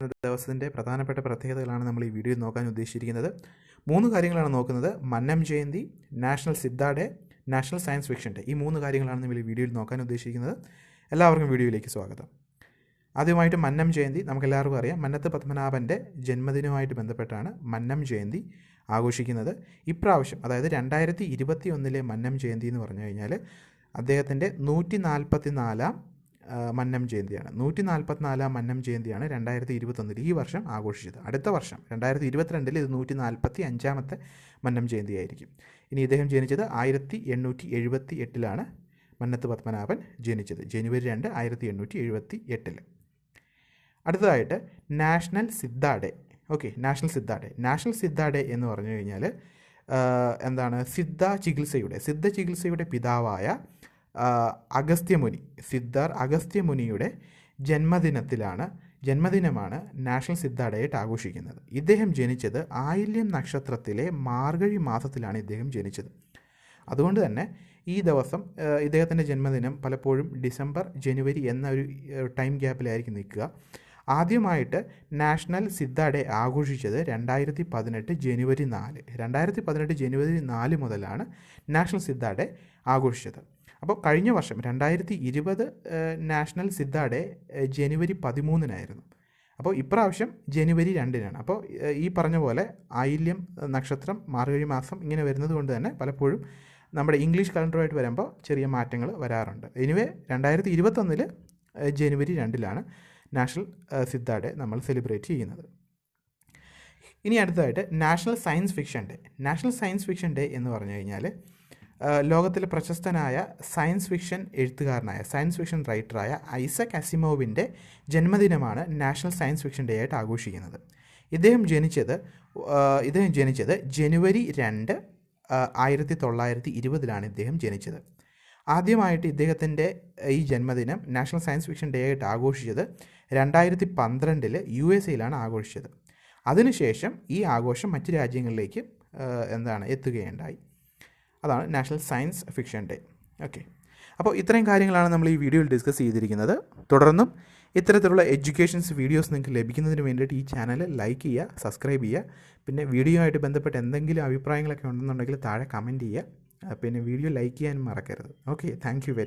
ദിവസത്തിന്റെ പ്രധാനപ്പെട്ട പ്രത്യേകതകളാണ് നമ്മൾ ഈ വീഡിയോയിൽ നോക്കാൻ ഉദ്ദേശിച്ചിരിക്കുന്നത്. മൂന്ന് കാര്യങ്ങളാണ് നോക്കുന്നത്. Mannam Jayanti national Siddha day national science fiction day. ഈ മൂന്ന് കാര്യങ്ങളാണ് നമ്മൾ ഈ വീഡിയോയിൽ നോക്കാൻ ഉദ്ദേശിക്കുന്നത്. എല്ലാവർക്കും വീഡിയോയിലേക്ക് സ്വാഗതം. ആദ്യമായിട്ട് മന്നം ജയന്തി നമുക്കെല്ലാവർക്കും അറിയാം. മന്നത്ത് പത്മനാഭന്റെ ജന്മദിനവുമായിട്ട് ബന്ധപ്പെട്ടാണ് മന്നം ജയന്തി ആഘോഷിക്കുന്നത്. ഇപ്രാവശ്യം അതായത് രണ്ടായിരത്തി ഇരുപത്തി ഒന്നിലെ മന്നം ജയന്തി എന്ന് പറഞ്ഞു കഴിഞ്ഞാൽ അദ്ദേഹത്തിന്റെ നൂറ്റി നാൽപ്പത്തി നാലാം മന്നം ജയന്തിയാണ്. നൂറ്റി നാൽപ്പത്തിനാലാം മന്നം ജയന്തിയാണ് രണ്ടായിരത്തി ഇരുപത്തൊന്നിൽ ഈ വർഷം ആഘോഷിച്ചത്. അടുത്ത വർഷം രണ്ടായിരത്തി ഇരുപത്തിരണ്ടിൽ ഇത് നൂറ്റി നാൽപ്പത്തി അഞ്ചാമത്തെ മന്നം ജയന്തിയായിരിക്കും. ഇനി ഇദ്ദേഹം ജനിച്ചത് ആയിരത്തി എണ്ണൂറ്റി എഴുപത്തി എട്ടിലാണ് മന്നത്ത് പത്മനാഭൻ ജനിച്ചത് ജനുവരി രണ്ട് ആയിരത്തി എണ്ണൂറ്റി എഴുപത്തി എട്ടിൽ അടുത്തതായിട്ട് national Siddha day. Okay national Siddha day. National Siddha day എന്ന് പറഞ്ഞു കഴിഞ്ഞാൽ എന്താണ് സിദ്ധ ചികിത്സയുടെ സിദ്ധ ചികിത്സയുടെ പിതാവായ അഗസ്ത്യമുനി സിദ്ധാർ അഗസ്ത്യമുനിയുടെ ജന്മദിനത്തിലാണ് ജന്മദിനമാണ് നാഷണൽ സിദ്ധ ഡേറ്റ് ആഘോഷിക്കുന്നത്. ഇദ്ദേഹം ജനിച്ചത് ആയില്യം നക്ഷത്രത്തിലെ മാർഗഴി മാസത്തിലാണ് ഇദ്ദേഹം ജനിച്ചത്. അതുകൊണ്ട് തന്നെ ഈ ദിവസം ഇദ്ദേഹത്തിന്റെ ജന്മദിനം പലപ്പോഴും ഡിസംബർ ജനുവരി എന്ന ഒരു ടൈം ഗ്യാപ്പിലായിരിക്കും നിൽക്കുക. ആദ്യമായിട്ട് നാഷണൽ സിദ്ധ ഡേ ആഘോഷിച്ചത് രണ്ടായിരത്തി പതിനെട്ട് ജനുവരി നാല്. രണ്ടായിരത്തി പതിനെട്ട് ജനുവരി നാല് മുതലാണ് നാഷണൽ സിദ്ധ ഡേ ആഘോഷിച്ചത്. അപ്പോൾ കഴിഞ്ഞ വർഷം രണ്ടായിരത്തി ഇരുപത് നാഷണൽ സിദ്ധ ഡേ ജനുവരി പതിമൂന്നിനായിരുന്നു. അപ്പോൾ ഇപ്രാവശ്യം ജനുവരി രണ്ടിനാണ്. അപ്പോൾ ഈ പറഞ്ഞ പോലെ ആയില്യം നക്ഷത്രം മാർഗഴി മാസം ഇങ്ങനെ വരുന്നത് കൊണ്ട് തന്നെ പലപ്പോഴും നമ്മുടെ ഇംഗ്ലീഷ് കലണ്ടറുമായിട്ട് വരുമ്പോൾ ചെറിയ മാറ്റങ്ങൾ വരാറുണ്ട്. എനിവേ രണ്ടായിരത്തി ഇരുപത്തൊന്നിൽ ജനുവരി രണ്ടിലാണ് നാഷണൽ സിദ്ധ ഡേ നമ്മൾ സെലിബ്രേറ്റ് ചെയ്യുന്നത്. ഇനി അടുത്തതായിട്ട് national science fiction day. National science fiction day എന്ന് പറഞ്ഞു കഴിഞ്ഞാൽ ലോകത്തിലെ പ്രശസ്തനായ സയൻസ് ഫിക്ഷൻ എഴുത്തുകാരനായ സയൻസ് ഫിക്ഷൻ റൈറ്ററായ ഐസക് അസിമോവിന്റെ ജന്മദിനമാണ് നാഷണൽ സയൻസ് ഫിക്ഷൻ ഡേ ആയിട്ട് ആഘോഷിക്കുന്നത്. ഇദ്ദേഹം ജനിച്ചത് ഇദ്ദേഹം ജനിച്ചത് ജനുവരി രണ്ട് ആയിരത്തി തൊള്ളായിരത്തി ഇരുപതിലാണ് ഇദ്ദേഹം ജനിച്ചത്. ആദ്യമായിട്ട് ഇദ്ദേഹത്തിന്റെ ഈ ജന്മദിനം നാഷണൽ സയൻസ് ഫിക്ഷൻ ഡേ ആയിട്ട് ആഘോഷിച്ചത് രണ്ടായിരത്തി പന്ത്രണ്ടിൽ യു എസ് എയിലാണ് ആഘോഷിച്ചത് അതിനുശേഷം ഈ ആഘോഷം മറ്റ് രാജ്യങ്ങളിലേക്ക് എന്താണ് എത്തുകയുണ്ടായി. അതാണ് national science fiction day. Okay. അപ്പോൾ ഇത്രയും കാര്യങ്ങളാണ് നമ്മൾ ഈ വീഡിയോയിൽ ഡിസ്കസ് ചെയ്തിരിക്കുന്നത്. തുടർന്നും ഇത്തരത്തിലുള്ള എഡ്യൂക്കേഷൻസ് വീഡിയോസ് നിങ്ങൾക്ക് ലഭിക്കുന്നതിന് വേണ്ടിയിട്ട് ഈ ചാനൽ ലൈക്ക് ചെയ്യുക സബ്സ്ക്രൈബ് ചെയ്യുക. പിന്നെ വീഡിയോ ആയിട്ട് ബന്ധപ്പെട്ട് എന്തെങ്കിലും അഭിപ്രായങ്ങളൊക്കെ ഉണ്ടെന്നുണ്ടെങ്കിൽ താഴെ കമന്റ് ചെയ്യുക. പിന്നെ വീഡിയോ ലൈക്ക് ചെയ്യാൻ മറക്കരുത്. Okay thank you very